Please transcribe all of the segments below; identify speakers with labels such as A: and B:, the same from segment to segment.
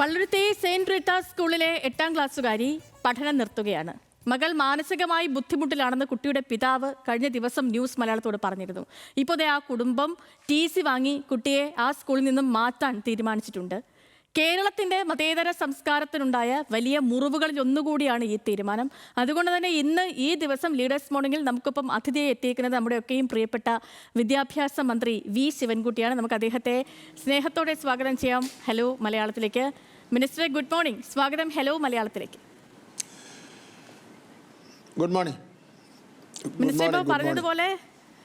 A: Palluruthy Saint Reetha സ്കൂളിലെ എട്ടാം ക്ലാസ്സുകാരി പഠനം നിർത്തുകയാണ്. മകൾ മാനസികമായി ബുദ്ധിമുട്ടിലാണെന്ന് കുട്ടിയുടെ പിതാവ് കഴിഞ്ഞ ദിവസം ന്യൂസ് മലയാളത്തോട് പറഞ്ഞിരുന്നു. ഇപ്പോൾ ആ കുടുംബം ടി സി വാങ്ങി കുട്ടിയെ ആ സ്കൂളിൽ നിന്നും മാറ്റാൻ തീരുമാനിച്ചിട്ടുണ്ട്. കേരളത്തിന്റെ മതേതര സംസ്കാരത്തിനുണ്ടായ വലിയ മുറിവുകളിൽ ഒന്നുകൂടിയാണ് ഈ തീരുമാനം. അതുകൊണ്ട് തന്നെ ഇന്ന് ഈ ദിവസം ലീഡേഴ്സ് മോർണിംഗിൽ നമുക്കിപ്പം അതിഥിയെ എത്തിയിരിക്കുന്നത് നമ്മുടെയൊക്കെയും പ്രിയപ്പെട്ട വിദ്യാഭ്യാസ മന്ത്രി വി ശിവൻകുട്ടിയാണ്. നമുക്ക് അദ്ദേഹത്തെ സ്നേഹത്തോടെ സ്വാഗതം ചെയ്യാം. ഹലോ മലയാളത്തിലേക്ക്. Minister good morning. സ്വാഗതം. ഹലോ മലയാളത്തിലേക്ക്.
B: Good morning.
A: മിനിസ്റ്റർ ഇപ്പോൾ പറഞ്ഞതുപോലെ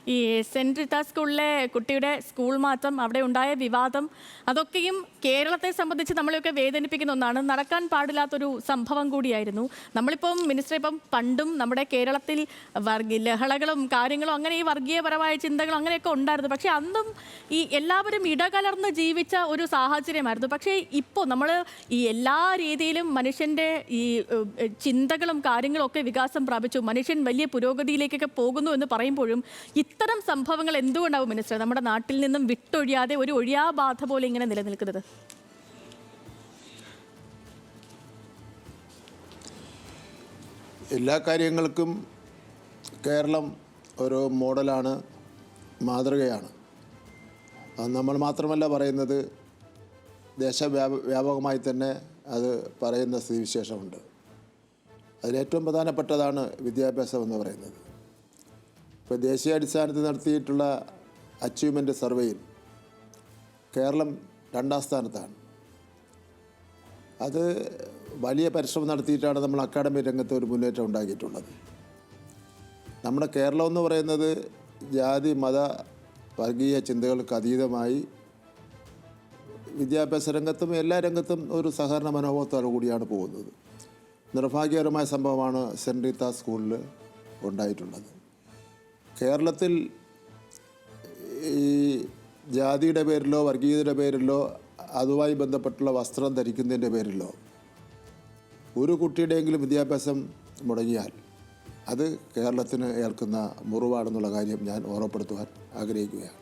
A: ഈ സെന്റ് റിത്ത സ്കൂളിലെ കുട്ടിയുടെ സ്കൂൾ മാറ്റം അവിടെ ഉണ്ടായ വിവാദം അതൊക്കെയും കേരളത്തെ സംബന്ധിച്ച് നമ്മളെയൊക്കെ വേദനിപ്പിക്കുന്ന ഒന്നാണ്. നടക്കാൻ പാടില്ലാത്തൊരു സംഭവം കൂടിയായിരുന്നു. നമ്മളിപ്പം മിനിസ്റ്റർ ഇപ്പം പണ്ടും നമ്മുടെ കേരളത്തിൽ വർഗീയ ലഹളകളും കാര്യങ്ങളും അങ്ങനെ ഈ വർഗീയപരമായ ചിന്തകളും അങ്ങനെയൊക്കെ ഉണ്ടായിരുന്നു. പക്ഷേ അന്നും ഈ എല്ലാവരും ഇടകലർന്ന് ജീവിച്ച ഒരു സാഹചര്യമായിരുന്നു. പക്ഷേ ഇപ്പോൾ നമ്മൾ ഈ എല്ലാ രീതിയിലും മനുഷ്യന്റെ ഈ ചിന്തകളും കാര്യങ്ങളും ഒക്കെ വികാസം പ്രാപിച്ചു. മനുഷ്യൻ വലിയ പുരോഗതിയിലേക്കൊക്കെ പോകുന്നു എന്ന് പറയുമ്പോഴും ഇത്തരം സംഭവങ്ങൾ എന്തുകൊണ്ടാവും മിനിസ്റ്റർ നമ്മുടെ നാട്ടിൽ നിന്നും വിട്ടൊഴിയാതെ ഒരു ഒഴിയാബാധ പോലെ ഇങ്ങനെ നിലനിൽക്കുന്നത്.
B: എല്ലാ കാര്യങ്ങൾക്കും കേരളം ഒരു മോഡലാണ് മാതൃകയാണ്. നമ്മൾ മാത്രമല്ല പറയുന്നത് ദേശവ്യാപ വ്യാപകമായി തന്നെ അത് പറയുന്ന സ്ഥിതിവിശേഷമുണ്ട്. അതിലേറ്റവും പ്രധാനപ്പെട്ടതാണ് വിദ്യാഭ്യാസം എന്ന് പറയുന്നത്. ഇപ്പോൾ ദേശീയാടിസ്ഥാനത്തിൽ നടത്തിയിട്ടുള്ള അച്ചീവ്മെന്റ് സർവേയിൽ കേരളം രണ്ടാം സ്ഥാനത്താണ്. അത് വലിയ പരിശ്രമം നടത്തിയിട്ടാണ് നമ്മൾ അക്കാഡമി രംഗത്ത് ഒരു മുന്നേറ്റം ഉണ്ടാക്കിയിട്ടുള്ളത്. നമ്മുടെ കേരളം എന്ന് പറയുന്നത് ജാതി മത വർഗീയ ചിന്തകൾക്ക് അതീതമായി വിദ്യാഭ്യാസ രംഗത്തും എല്ലാ രംഗത്തും ഒരു സഹകരണ മനോഭാവത്തോടു കൂടിയാണ് പോകുന്നത്. നിർഭാഗ്യകരമായ സംഭവമാണ് സെന്റ് റീത്ത സ്കൂളിൽ ഉണ്ടായിട്ടുള്ളത്. കേരളത്തിൽ ഈ ജാതിയുടെ പേരിലോ വർഗീയതയുടെ പേരിലോ അതുമായി ബന്ധപ്പെട്ടുള്ള വസ്ത്രം ധരിക്കുന്നതിന്റെ പേരിലോ ഒരു കുട്ടിയുടെയെങ്കിലും വിദ്യാഭ്യാസം മുടങ്ങിയാൽ അത് കേരളത്തിന് ഏൽക്കുന്ന മുറിവാണെന്നുള്ള കാര്യം ഞാൻ ഓർമ്മപ്പെടുത്തുവാൻ ആഗ്രഹിക്കുകയാണ്.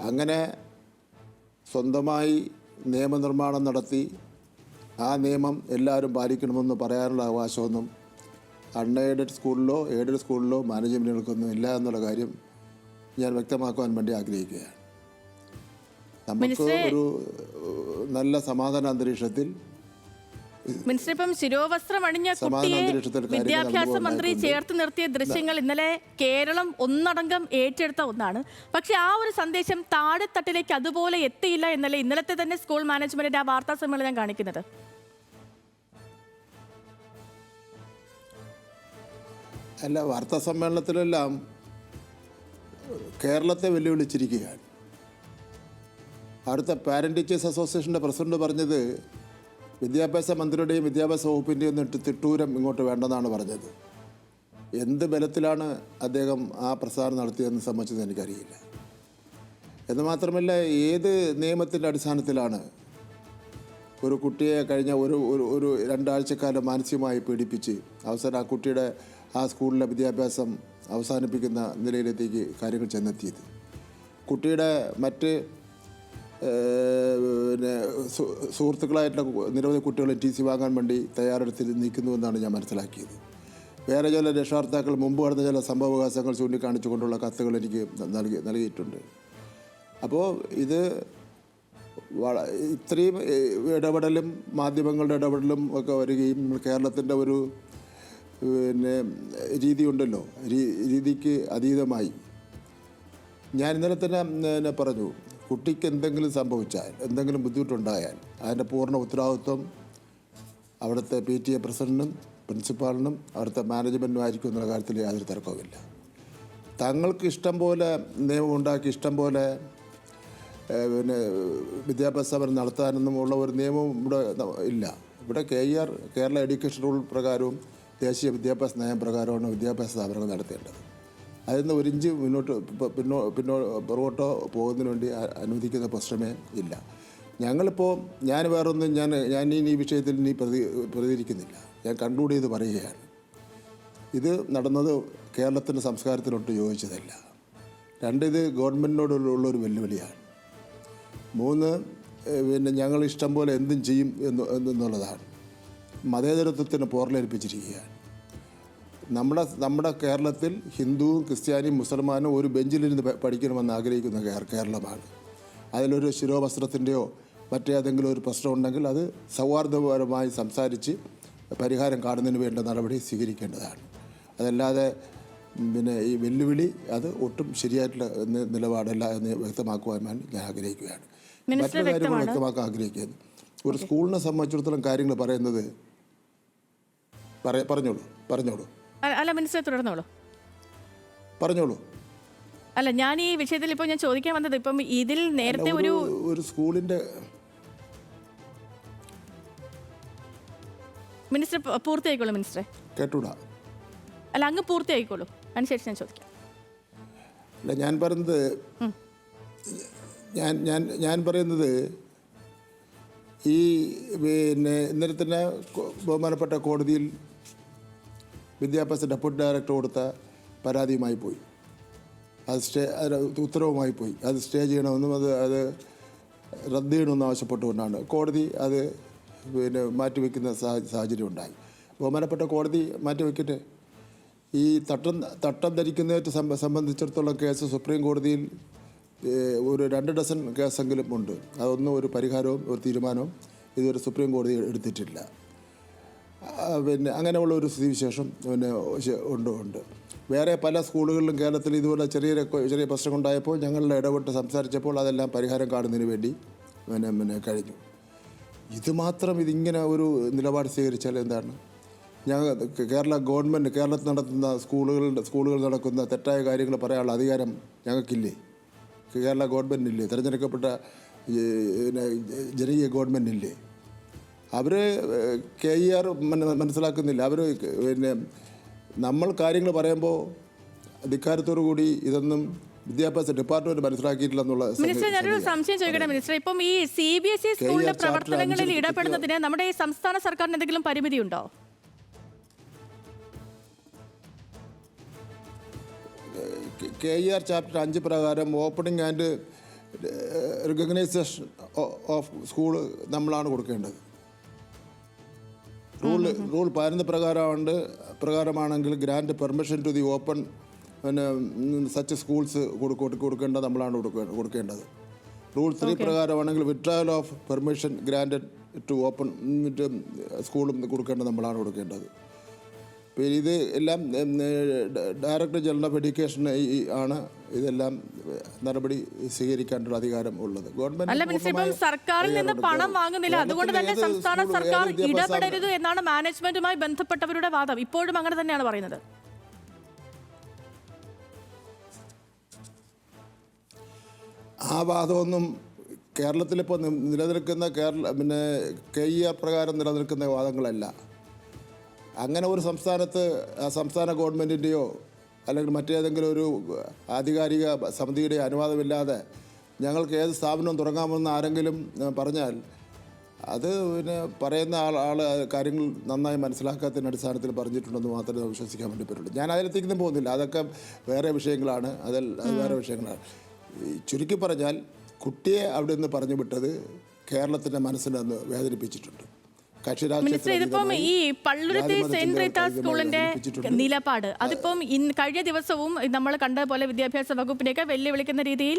B: അങ്ങനെ സ്വന്തമായി നിയമനിർമ്മാണം നടത്തി ആ നിയമം എല്ലാവരും പാലിക്കണമെന്ന് പറയാനുള്ള അവകാശമൊന്നും അൺഎയ്ഡഡ് സ്കൂളിലോ എയ്ഡഡ് സ്കൂളിലോ മാനേജ്മെന്റുകൾക്കൊന്നും ഇല്ല എന്നുള്ള കാര്യം ഞാൻ വ്യക്തമാക്കുവാൻ വേണ്ടി ആഗ്രഹിക്കുകയാണ്. നമുക്ക് ഒരു നല്ല സമാധാന അന്തരീക്ഷത്തിൽ
A: മിനിസ്റ്റർ ഇപ്പം ശിരോവസ്ത്രം അണിഞ്ഞ കുട്ടിയെ വിദ്യാഭ്യാസ മന്ത്രി. ചേർത്ത് നിർത്തിയ ദൃശ്യങ്ങൾ ഇന്നലെ കേരളം ഒന്നടങ്കം ഏറ്റെടുത്ത ഒന്നാണ്. പക്ഷെ ആ ഒരു സന്ദേശം താഴെത്തട്ടിലേക്ക് അതുപോലെ എത്തിയില്ല എന്നല്ലേ ഇന്നലത്തെ തന്നെ സ്കൂൾ മാനേജ്മെന്റിന്റെ ആ വാർത്താ സമ്മേളനം കാണിക്കുന്നത്?
B: അല്ല വാർത്താ സമ്മേളനത്തിലെല്ലാം കേരളത്തെ വെല്ലുവിളിച്ചിരിക്കുകയാണ്. അടുത്ത പാരന്റ് ടീച്ചേഴ്സ് അസോസിയേഷന്റെ പ്രസിഡന്റ് പറഞ്ഞത് വിദ്യാഭ്യാസ മന്ത്രിയുടെയും വിദ്യാഭ്യാസ വകുപ്പിന്റെയും തിട്ടൂരം ഇങ്ങോട്ട് വേണ്ടെന്നാണ് പറഞ്ഞത്. എന്ത് ബലത്തിലാണ് അദ്ദേഹം ആ പ്രസാരം നടത്തിയതെന്ന് സംബന്ധിച്ചത് എനിക്കറിയില്ല. എന്ന് മാത്രമല്ല ഏത് നിയമത്തിന്റെ അടിസ്ഥാനത്തിലാണ് ഒരു കുട്ടിയെ കഴിഞ്ഞ ഒരു ഒരു രണ്ടാഴ്ചക്കാലം മാനസികമായി പീഡിപ്പിച്ച് അവസാനം ആ കുട്ടിയുടെ ആ സ്കൂളിലെ വിദ്യാഭ്യാസം അവസാനിപ്പിക്കുന്ന നിലയിലേക്ക് കാര്യങ്ങൾ ചെന്നെത്തിയത്. കുട്ടിയുടെ മറ്റ് പിന്നെ സുഹൃത്തുക്കളായിട്ടുള്ള നിരവധി കുട്ടികളെ ടി സി വാങ്ങാൻ വേണ്ടി തയ്യാറെടുത്ത് നിൽക്കുന്നുവെന്നാണ് ഞാൻ മനസ്സിലാക്കിയത്. വേറെ ചില രക്ഷാർത്ഥാക്കൾ മുമ്പ് നടന്ന ചില സംഭവവികാസങ്ങൾ ചൂണ്ടിക്കാണിച്ചുകൊണ്ടുള്ള കത്തുകൾ എനിക്ക് നൽകി നൽകിയിട്ടുണ്ട്. അപ്പോൾ ഇത് ഇത്രയും ഇടപെടലും മാധ്യമങ്ങളുടെ ഇടപെടലും ഒക്കെ വരികയും കേരളത്തിന്റെ ഒരു പിന്നെ രീതിയുണ്ടല്ലോ. രീതിക്ക് അതീതമായി. ഞാൻ ഇന്നലെ തന്നെ പിന്നെ പറഞ്ഞു കുട്ടിക്ക് എന്തെങ്കിലും സംഭവിച്ചാൽ എന്തെങ്കിലും ബുദ്ധിമുട്ടുണ്ടായാൽ അതിന്റെ പൂർണ ഉത്തരവാദിത്വം അവിടുത്തെ പി ടി എ പ്രസിഡന്റിനും പ്രിൻസിപ്പാളിനും അവിടുത്തെ മാനേജ്മെന്റും ആയിരിക്കും എന്നുള്ള കാര്യത്തിൽ യാതൊരു തർക്കവുമില്ല. തങ്ങൾക്ക് ഇഷ്ടം പോലെ നിയമം ഉണ്ടാക്കി ഇഷ്ടം പോലെ പിന്നെ വിദ്യാഭ്യാസ സമരം നടത്താനൊന്നും ഉള്ള ഒരു നിയമവും ഇവിടെ ഇല്ല. ഇവിടെ K R Kerala education rule പ്രകാരവും ദേശീയ വിദ്യാഭ്യാസ നയം പ്രകാരമാണ് വിദ്യാഭ്യാസ സ്ഥാപനങ്ങൾ നടത്തേണ്ടത്. അതിൽ നിന്ന് ഒരു ഇഞ്ച് മുന്നോട്ട് പിന്നോ പിന്നോ പുറകോട്ടോ പോകുന്നതിന് വേണ്ടി അനുവദിക്കുന്ന പ്രശ്നമേ ഇല്ല. ഞങ്ങളിപ്പോൾ ഞാൻ വേറൊന്നും ഞാൻ ഞാൻ ഇനി ഈ വിഷയത്തിൽ ഇനി പ്രതി പ്രതികരിക്കുന്നില്ല. ഞാൻ കൺക്ലൂഡ് ചെയ്ത് പറയുകയാണ്. ഇത് നടന്നത് കേരളത്തിന്റെ സംസ്കാരത്തിനൊട്ട് യോജിച്ചതല്ല. രണ്ട് ഇത് ഗവൺമെന്റിനോടുള്ള ഒരു വെല്ലുവിളിയാണ്. മൂന്ന് പിന്നെ ഞങ്ങൾ ഇഷ്ടം പോലെ എന്തും ചെയ്യും എന്ന് എന്നുള്ളതാണ്. മതേതരത്വത്തിന് പോറലേൽപ്പിച്ചിരിക്കുകയാണ്. നമ്മുടെ നമ്മുടെ കേരളത്തിൽ ഹിന്ദുവും ക്രിസ്ത്യാനിയും മുസൽമാനും ഒരു ബെഞ്ചിലിരുന്ന് പഠിക്കണമെന്ന് ആഗ്രഹിക്കുന്ന കേര- കേരളമാണ്. അതിലൊരു ശിരോവസ്ത്രത്തിന്റെയോ മറ്റേതെങ്കിലും ഒരു പ്രശ്നമുണ്ടെങ്കിൽ അത് സൗഹാർദ്ദപരമായി സംസാരിച്ച് പരിഹാരം കാണുന്നതിന് വേണ്ട നടപടി സ്വീകരിക്കേണ്ടതാണ്. അതല്ലാതെ പിന്നെ ഈ വെല്ലുവിളി അത് ഒട്ടും ശരിയായിട്ടുള്ള നിലപാടല്ല എന്ന് വ്യക്തമാക്കുവാൻ ഞാൻ ആഗ്രഹിക്കുകയാണ്. മറ്റൊരു കാര്യം വ്യക്തമാക്കാൻ ആഗ്രഹിക്കുന്നു ഒരു സ്കൂളിനെ സംബന്ധിച്ചിടത്തോളം കാര്യങ്ങൾ പറയുന്നത് പറ- പറഞ്ഞോളൂ പറഞ്ഞോളൂ.
A: അല്ല മിനിസ്റ്റർ തുടർന്നോളൂ.
B: പറഞ്ഞോളൂ.
A: അല്ല ഞാൻ ഈ വിഷയത്തിൽ ഇപ്പോൾ ഞാൻ ചോദിക്കാൻ വന്നത് ഇപ്പം ഇതിൽ നേരത്തെ ഒരു
B: ഒരു സ്കൂളിന്റെ
A: മിനിസ്റ്റർ പൂർത്തിയായിക്കോളൂ മിനിസ്റ്ററെ.
B: കേട്ടൂടാ.
A: അല്ല അങ്ങ് പൂർത്തിയായിക്കോളൂ. അതിനുശേഷം ഞാൻ ചോദിക്കാം.
B: അല്ല ഞാൻ പറയുന്നത് ഞാൻ ഞാൻ ഞാൻ പറയുന്നത് ഈ പിന്നെ ഇന്നലെ തന്നെ ബഹുമാനപ്പെട്ട കോടതിയിൽ വിദ്യാഭ്യാസ ഡെപ്യൂട്ടി ഡയറക്ടർ കൊടുത്ത പരാതിയുമായി പോയി. അത് സ്റ്റേ ഉത്തരവുമായി പോയി. അത് സ്റ്റേ ചെയ്യണമെന്നും അത് അത് റദ്ദ് ചെയ്യണമെന്നും ആവശ്യപ്പെട്ടുകൊണ്ടാണ്. കോടതി അത് പിന്നെ മാറ്റിവെക്കുന്ന സാഹ- സാഹചര്യം ഉണ്ടായി. ബഹുമാനപ്പെട്ട കോടതി മാറ്റിവെക്കട്ടെ. ഈ തട്ടം തട്ടം ധരിക്കുന്നതെ സംബ സംബന്ധിച്ചിടത്തോളം കേസ് സുപ്രീം കോടതിയിൽ ഒരു രണ്ട് ഡസൻ കേസെങ്കിലും ഉണ്ട്. അതൊന്നും ഒരു പരിഹാരവും ഒരു തീരുമാനവും ഇതുവരെ സുപ്രീം കോടതി എടുത്തിട്ടില്ല. പിന്നെ അങ്ങനെയുള്ള ഒരു സ്ഥിതിവിശേഷം പിന്നെ ഉണ്ട് ഉണ്ട്. വേറെ പല സ്കൂളുകളിലും കേരളത്തിൽ ഇതുപോലെ ചെറിയ ചെറിയ പ്രശ്നമുണ്ടായപ്പോൾ ഞങ്ങളുടെ ഇടപെട്ട് സംസാരിച്ചപ്പോൾ അതെല്ലാം പരിഹാരം കാണുന്നതിന് വേണ്ടി പിന്നെ പിന്നെ കഴിഞ്ഞു. ഇതുമാത്രം ഇതിങ്ങനെ ഒരു നിലപാട് സ്വീകരിച്ചാൽ എന്താണ്? ഞങ്ങൾ കേരള ഗവൺമെന്റ് കേരളത്തിൽ നടത്തുന്ന സ്കൂളുകളുടെ സ്കൂളുകളിൽ നടക്കുന്ന തെറ്റായ കാര്യങ്ങൾ പറയാനുള്ള അധികാരം ഞങ്ങൾക്കില്ലേ? കേരള ഗവൺമെന്റില്ലേ തിരഞ്ഞെടുക്കപ്പെട്ട ജനകീയ ഗവൺമെന്റില്ലേ അവർ കെ ഇ ആർ മനസ്സിലാക്കുന്നില്ല. അവർ പിന്നെ നമ്മൾ കാര്യങ്ങൾ പറയുമ്പോൾ ധിക്കാരത്തോടു കൂടി ഇതൊന്നും വിദ്യാഭ്യാസ ഡിപ്പാർട്ട്മെന്റ് മനസ്സിലാക്കിയിട്ടില്ലെന്നുള്ള
A: മിനിസ്റ്റർ ഞാനൊരു സംശയം ചോദിക്കട്ടെ മിനിസ്റ്റർ. ഇപ്പം ഈ സി ബി എസ് ഇ സ്കൂളിന്റെ പ്രവർത്തനങ്ങളിൽ ഇടപെടുന്നതിന് നമ്മുടെ ഈ സംസ്ഥാന സർക്കാരിന് എന്തെങ്കിലും പരിമിതി ഉണ്ടോ
B: കെ ഇ ആർ ചാപ്റ്റർ അഞ്ച് പ്രകാരം opening and recognition of school നമ്മളാണ് കൊടുക്കേണ്ടത്. റൂൾ റൂൾ പതിനൊന്ന് പ്രകാരമുണ്ട്. പ്രകാരമാണെങ്കിൽ grant permission to the open പിന്നെ സച്ച് സ്കൂൾസ് കൊടുക്കേണ്ടത് നമ്മളാണ് കൊടുക്ക- കൊടുക്കേണ്ടത്. Rule three പ്രകാരമാണെങ്കിൽ withdrawal of permission grant to open സ്കൂളും കൊടുക്കേണ്ടത് നമ്മളാണ് കൊടുക്കേണ്ടത്. പിന്നെ ഇത് എല്ലാം ഡയറക്ടർ ജനറൽ ഓഫ് എഡ്യൂക്കേഷൻ ആണ് ഇതെല്ലാം നടപടി സ്വീകരിക്കാനുള്ള അധികാരം ഉള്ളത്. ഗവൺമെന്റ്
A: സർക്കാരിൽ നിന്ന് പണം വാങ്ങുന്നില്ല. അതുകൊണ്ട് തന്നെ സംസ്ഥാന സർക്കാർ ഇടപെടരുത് എന്നാണ് മാനേജ്മെന്റുമായി ബന്ധപ്പെട്ടവരുടെ വാദം. ഇപ്പോഴും അങ്ങനെ തന്നെയാണ് പറയുന്നത്.
B: ആ വാദമൊന്നും കേരളത്തിലിപ്പോൾ നിലനിൽക്കുന്ന കേരള പിന്നെ കെ ഇ ആർ പ്രകാരം നിലനിൽക്കുന്ന വാദങ്ങളല്ല. അങ്ങനെ ഒരു സംസ്ഥാനത്ത് സംസ്ഥാന ഗവൺമെന്റിന്റെയോ അല്ലെങ്കിൽ മറ്റേതെങ്കിലും ഒരു ആധികാരിക സമിതിയുടെ അനുവാദമില്ലാതെ ഞങ്ങൾക്ക് ഏത് സ്ഥാപനം തുടങ്ങാമെന്ന് ആരെങ്കിലും പറഞ്ഞാൽ അത് പിന്നെ പറയുന്ന ആൾ ആൾ കാര്യങ്ങൾ നന്നായി മനസ്സിലാക്കാത്തതിന്റെ അടിസ്ഥാനത്തിൽ പറഞ്ഞിട്ടുണ്ടെന്ന് മാത്രമേ വിശ്വസിക്കാൻ വേണ്ടി പറ്റുള്ളൂ. ഞാൻ അതിലത്തേക്കൊന്നും പോകുന്നില്ല. അതൊക്കെ വേറെ വിഷയങ്ങളാണ്. അതിൽ അത് വേറെ വിഷയങ്ങളാണ്. ചുരുക്കി പറഞ്ഞാൽ കുട്ടിയെ അവിടെ നിന്ന് പറഞ്ഞു വിട്ടത് കേരളത്തിന്റെ മനസ്സിനന്ന് വേദനിപ്പിച്ചിട്ടുണ്ട്.
A: മിനിസ്റ്റർ ഇതിപ്പം ഈ പള്ളുരുത്തി സെന്റ് റീത്ത സ്കൂളിന്റെ. നിലപാട്. അതിപ്പം ഇന്ന് കഴിഞ്ഞ ദിവസവും നമ്മൾ കണ്ട പോലെ വിദ്യാഭ്യാസ വകുപ്പിനെയൊക്കെ വെല്ലുവിളിക്കുന്ന രീതിയിൽ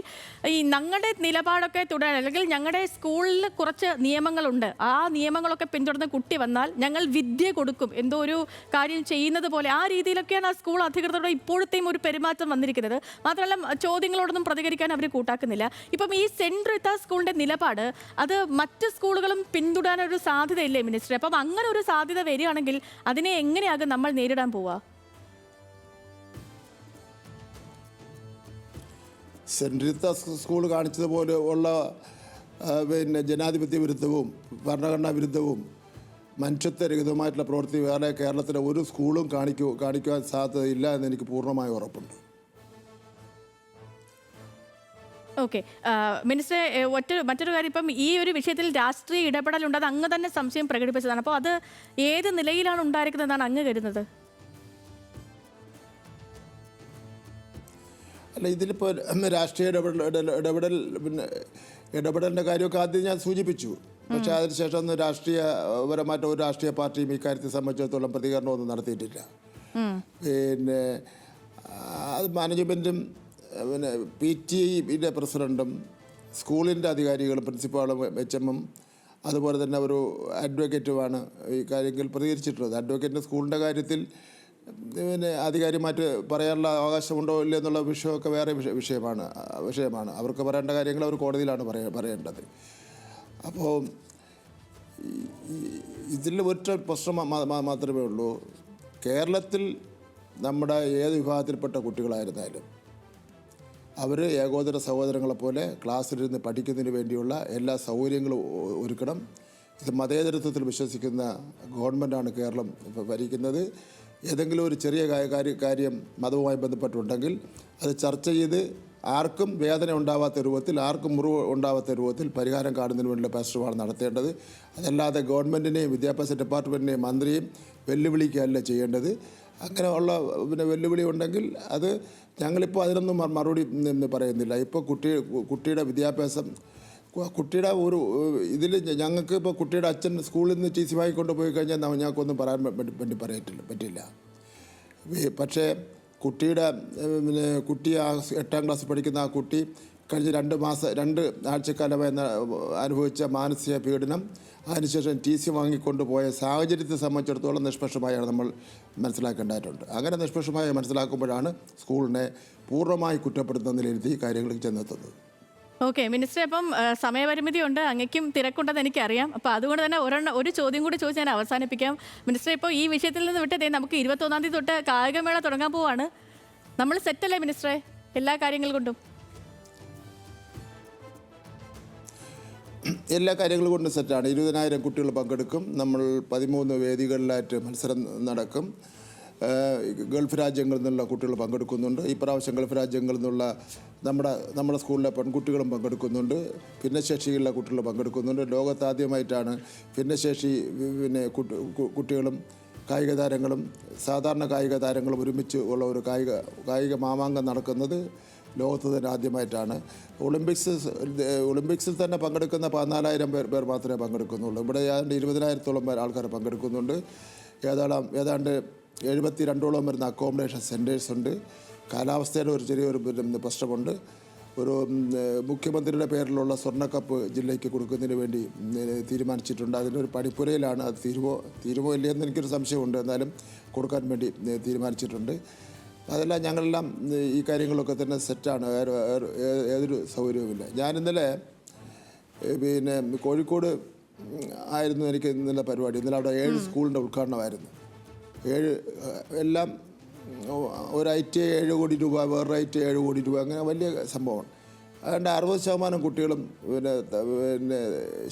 A: ഈ ഞങ്ങളുടെ നിലപാടൊക്കെ തുടരാൻ അല്ലെങ്കിൽ ഞങ്ങളുടെ സ്കൂളിൽ കുറച്ച് നിയമങ്ങളുണ്ട്. ആ നിയമങ്ങളൊക്കെ പിന്തുടർന്ന് കുട്ടി വന്നാൽ ഞങ്ങൾ വിദ്യ കൊടുക്കും. എന്തോ ഒരു കാര്യം ചെയ്യുന്നത് പോലെ ആ രീതിയിലൊക്കെയാണ് ആ സ്കൂൾ അധികൃതരുടെ ഇപ്പോഴത്തെയും ഒരു പെരുമാറ്റം വന്നിരിക്കുന്നത്. മാത്രമല്ല ചോദ്യങ്ങളോടൊന്നും പ്രതികരിക്കാൻ അവർ കൂട്ടാക്കുന്നില്ല. ഇപ്പം ഈ സെന്റ് റീത്ത സ്കൂളിന്റെ നിലപാട് അത് മറ്റ് സ്കൂളുകളും പിന്തുടരാനൊരു സാധ്യതയില്ലേ മിനിസ്റ്റർ അപ്പം അങ്ങനെ ഒരു സാധ്യത വരികയാണെങ്കിൽ അതിനെ എങ്ങനെയാകും നമ്മൾ നേരിടാൻ പോവുക
B: സെന്റ് സ്കൂൾ കാണിച്ചതുപോലെ ഉള്ള പിന്നെ ജനാധിപത്യ വിരുദ്ധവും ഭരണഘടനാ വിരുദ്ധവും മനുഷ്യത്വരഹിതവുമായിട്ടുള്ള പ്രവൃത്തി വേറെ കേരളത്തിലെ ഒരു സ്കൂളും കാണിക്കൂ കാണിക്കുവാൻ സാധ്യതയില്ല എന്ന് എനിക്ക് പൂർണമായി ഉറപ്പുണ്ട്.
A: ഓക്കെ മിനിസ്റ്റർ ഒറ്റ മറ്റൊരു കാര്യം. ഇപ്പം ഈ ഒരു വിഷയത്തിൽ രാഷ്ട്രീയ ഇടപെടലുണ്ട്. അത് അങ്ങ് തന്നെ സംശയം പ്രകടിപ്പിച്ചതാണ്. അപ്പോൾ അത് ഏത് നിലയിലാണ് ഉണ്ടായിരിക്കുന്നതെന്നാണ് അങ്ങ് കരുതുന്നത്?
B: അല്ല ഇതിലിപ്പോൾ രാഷ്ട്രീയ ഇടപെടൽ ഇട- ഇടപെടൽ പിന്നെ ഇടപെടലിന്റെ കാര്യമൊക്കെ ആദ്യം ഞാൻ സൂചിപ്പിച്ചു. പക്ഷേ അതിനുശേഷം ഒന്നും രാഷ്ട്രീയപരമായിട്ട് ഒരു രാഷ്ട്രീയ പാർട്ടിയും ഇക്കാര്യത്തെ സംബന്ധിച്ചിടത്തോളം പ്രതികരണമൊന്നും നടത്തിയിട്ടില്ല. പിന്നെ അത് മാനേജ്മെന്റും പിന്നെ പി ടി ഐയുടെ പ്രസിഡന്റും സ്കൂളിന്റെ അധികാരികളും പ്രിൻസിപ്പാളും എച്ച് എമ്മും അതുപോലെ തന്നെ ഒരു അഡ്വക്കേറ്റുമാണ് ഈ കാര്യങ്ങൾ പ്രതികരിച്ചിട്ടുള്ളത്. അഡ്വക്കേറ്റിന്റെ സ്കൂളിന്റെ കാര്യത്തിൽ പിന്നെ അധികാരിമാറ്റ് പറയാനുള്ള അവകാശമുണ്ടോ ഇല്ല എന്നുള്ള വിഷയമൊക്കെ വേറെ വിഷ- വിഷയമാണ് വിഷയമാണ്. അവർക്ക് പറയേണ്ട കാര്യങ്ങൾ അവർ കോടതിയിലാണ് പറയ പറയേണ്ടത്. അപ്പോൾ ഇതിൽ ഒറ്റ പ്രശ്നം മാത്രമേ ഉള്ളൂ. കേരളത്തിൽ നമ്മുടെ ഏത് വിഭാഗത്തിൽപ്പെട്ട കുട്ടികളായിരുന്നാലും അവർ ഏകോദര സഹോദരങ്ങളെ പോലെ ക്ലാസ്സിലിരുന്ന് പഠിക്കുന്നതിന് വേണ്ടിയുള്ള എല്ലാ സൗകര്യങ്ങളും ഒരുക്കണം. ഇത് മതേതരത്വത്തിൽ വിശ്വസിക്കുന്ന ഗവൺമെന്റാണ് കേരളം ഭരിക്കുന്നത്. ഏതെങ്കിലും ഒരു ചെറിയ കാര്യം മതവുമായി ബന്ധപ്പെട്ടുണ്ടെങ്കിൽ അത് ചർച്ച ചെയ്ത് ആർക്കും വേദന ഉണ്ടാവാത്ത രൂപത്തിൽ ആർക്കും മുറിവ് ഉണ്ടാവാത്ത രൂപത്തിൽ പരിഹാരം കാണുന്നതിന് വേണ്ടിയുള്ള പരിശ്രമമാണ് നടത്തേണ്ടത്. അതല്ലാതെ ഗവൺമെന്റിനെയും വിദ്യാഭ്യാസ ഡിപ്പാർട്ട്മെന്റിനെയും മന്ത്രിയും വെല്ലുവിളിക്കുകയല്ല ചെയ്യേണ്ടത്. അങ്ങനെ ഉള്ള പിന്നെ വെല്ലുവിളി ഉണ്ടെങ്കിൽ അത് ഞങ്ങളിപ്പോൾ അതിനൊന്നും മറുപടി പറയുന്നില്ല. ഇപ്പോൾ കുട്ടി കുട്ടിയുടെ വിദ്യാഭ്യാസം കുട്ടിയുടെ ഒരു ഇതിൽ ഞങ്ങൾക്ക് ഇപ്പോൾ കുട്ടിയുടെ അച്ഛൻ സ്കൂളിൽ നിന്ന് ടി സി വാങ്ങി കൊണ്ടുപോയി കഴിഞ്ഞാൽ ഞങ്ങൾക്കൊന്നും പറയാൻ വേണ്ടി പറയത്തില്ല പറ്റില്ല. പക്ഷേ കുട്ടിയുടെ പിന്നെ കുട്ടി ആ എട്ടാം ക്ലാസ്സിൽ പഠിക്കുന്ന ആ കുട്ടി കഴിഞ്ഞ രണ്ട് മാസം രണ്ട് ആഴ്ചക്കാലമായി അനുഭവിച്ച മാനസിക പീഡനം അതിനുശേഷം ടി സി വാങ്ങിക്കൊണ്ടുപോയ സാഹചര്യത്തെ സംബന്ധിച്ചിടത്തോളം നിഷ്പക്ഷമായാണ് നമ്മൾ മനസ്സിലാക്കേണ്ടതായിട്ടുണ്ട്. അങ്ങനെ നിഷ്പക്ഷമായി മനസ്സിലാക്കുമ്പോഴാണ് സ്കൂളിനെ പൂർണമായി കുറ്റപ്പെടുത്തുന്ന നിലയിലെത്തി ഈ കാര്യങ്ങളിൽ ചെന്നെത്തുന്നത്.
A: ഓക്കെ മിനിസ്റ്റർ അപ്പം സമയപരിമിതി ഉണ്ട് അങ്ങയ്ക്കും തിരക്കുണ്ടെന്ന് എനിക്കറിയാം. അപ്പോൾ അതുകൊണ്ട് തന്നെ ഒരെണ്ണം ഒരു ചോദ്യം കൂടി ചോദിച്ച് ഞാൻ അവസാനിപ്പിക്കാം. മിനിസ്റ്റർ ഇപ്പോൾ ഈ വിഷയത്തിൽ നിന്ന് വിട്ടതേ നമുക്ക് ഇരുപത്തൊന്നാം തീയതി തൊട്ട് കായികമേള തുടങ്ങാൻ പോവാണ്. നമ്മൾ സെറ്റല്ലേ മിനിസ്റ്ററെ എല്ലാ കാര്യങ്ങൾ കൊണ്ടും?
B: എല്ലാ കാര്യങ്ങളും കൊണ്ടും സെറ്റാണ്. ഇരുപതിനായിരം കുട്ടികൾ പങ്കെടുക്കും. നമ്മൾ പതിമൂന്ന് വേദികളിലായിട്ട് മത്സരം നടക്കും. ഗൾഫ് രാജ്യങ്ങളിൽ നിന്നുള്ള കുട്ടികൾ പങ്കെടുക്കുന്നുണ്ട്. ഇപ്രാവശ്യം ഗൾഫ് രാജ്യങ്ങളിൽ നിന്നുള്ള നമ്മുടെ നമ്മുടെ സ്കൂളിലെ പെൺകുട്ടികളും പങ്കെടുക്കുന്നുണ്ട്. ഭിന്നശേഷിയുള്ള കുട്ടികൾ പങ്കെടുക്കുന്നുണ്ട്. ലോകത്താദ്യമായിട്ടാണ് ഭിന്നശേഷി പിന്നെ കുട്ടികളും കായിക താരങ്ങളും സാധാരണ കായിക താരങ്ങളും ഒരുമിച്ച് ഉള്ള ഒരു കായിക കായിക മാമാങ്കം നടക്കുന്നത്. ലോകത്ത് തന്നെ ആദ്യമായിട്ടാണ്. ഒളിമ്പിക്സ് ഒളിമ്പിക്സിൽ തന്നെ പങ്കെടുക്കുന്ന പതിനാലായിരം പേർ പേർ മാത്രമേ പങ്കെടുക്കുന്നുള്ളൂ. ഇവിടെ ഏതാണ്ട് ഇരുപതിനായിരത്തോളം പേർ ആൾക്കാർ പങ്കെടുക്കുന്നുണ്ട്. ഏതാണ്ട് ഏതാണ്ട് എഴുപത്തി രണ്ടോളം വരുന്ന അക്കോമഡേഷൻ സെന്റേഴ്സ് ഉണ്ട്. കാലാവസ്ഥയുടെ ഒരു ചെറിയൊരു പ്രശ്നമുണ്ട്. ഒരു മുഖ്യമന്ത്രിയുടെ പേരിലുള്ള സ്വർണക്കപ്പ് ജില്ലയ്ക്ക് കൊടുക്കുന്നതിന് വേണ്ടി തീരുമാനിച്ചിട്ടുണ്ട്. അതിനൊരു പണിപ്പുരയിലാണ് അത് തീരുമോ തീരുമോ ഇല്ലയെന്ന് എനിക്കൊരു സംശയമുണ്ട്. എന്നാലും കൊടുക്കാൻ വേണ്ടി തീരുമാനിച്ചിട്ടുണ്ട്. അതെല്ലാം ഞങ്ങളെല്ലാം ഈ കാര്യങ്ങളൊക്കെ തന്നെ സെറ്റാണ്. ഏതൊരു സൗകര്യവുമില്ല. ഞാൻ ഇന്നലെ പിന്നെ കോഴിക്കോട് ആയിരുന്നു എനിക്ക് ഇന്നലെ പരിപാടി. ഇന്നലെ അവിടെ ഏഴ് സ്കൂളിന്റെ ഉദ്ഘാടനമായിരുന്നു. ഏഴ് എല്ലാം ഒരൈറ്റ് ഏഴ് കോടി രൂപ വേറെ ഐ ടി ഏഴ് കോടി രൂപ അങ്ങനെ വലിയ സംഭവമാണ്. അതുകൊണ്ട് അറുപത് ശതമാനം കുട്ടികളും പിന്നെ പിന്നെ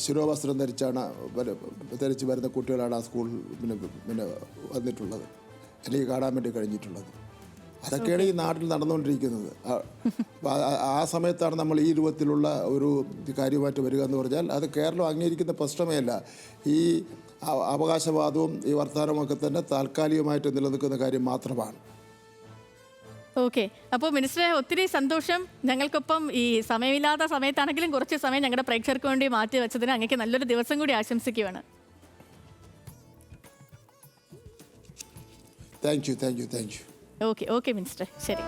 B: ശിരോവസ്ത്രം ധരിച്ചാണ് ധരിച്ച് വരുന്ന കുട്ടികളാണ് ആ സ്കൂളിൽ പിന്നെ പിന്നെ വന്നിട്ടുള്ളത്. എനിക്ക് കാണാൻ വേണ്ടി കഴിഞ്ഞിട്ടുള്ളത്. അതൊക്കെയാണ് ഈ നാട്ടിൽ നടന്നുകൊണ്ടിരിക്കുന്നത്. ആ- സമയത്താണ് നമ്മൾ ഈ രൂപത്തിലുള്ള ഒരു കാര്യമായിട്ട് വരിക എന്ന് പറഞ്ഞാൽ അത് കേരളം അംഗീകരിക്കുന്ന പ്രശ്നമേയല്ല. ഈ അവകാശവാദവും ഈ വർത്തമാനമൊക്കെ തന്നെ താൽക്കാലികമായിട്ട് നിലനിൽക്കുന്ന കാര്യം മാത്രമാണ്.
A: ഓക്കെ. അപ്പോൾ മിനിസ്റ്ററെ ഒത്തിരി സന്തോഷം. ഞങ്ങൾക്കൊപ്പം ഈ സമയമില്ലാത്ത സമയത്താണെങ്കിലും കുറച്ച് സമയം ഞങ്ങളുടെ പ്രേക്ഷകർക്ക് വേണ്ടി മാറ്റി വെച്ചതിന് അങ്ങേക്ക് നല്ലൊരു ദിവസം കൂടി ആശംസിക്കുകയാണ്.
B: Thank you thank you thank you
A: okay okay minister ശരി.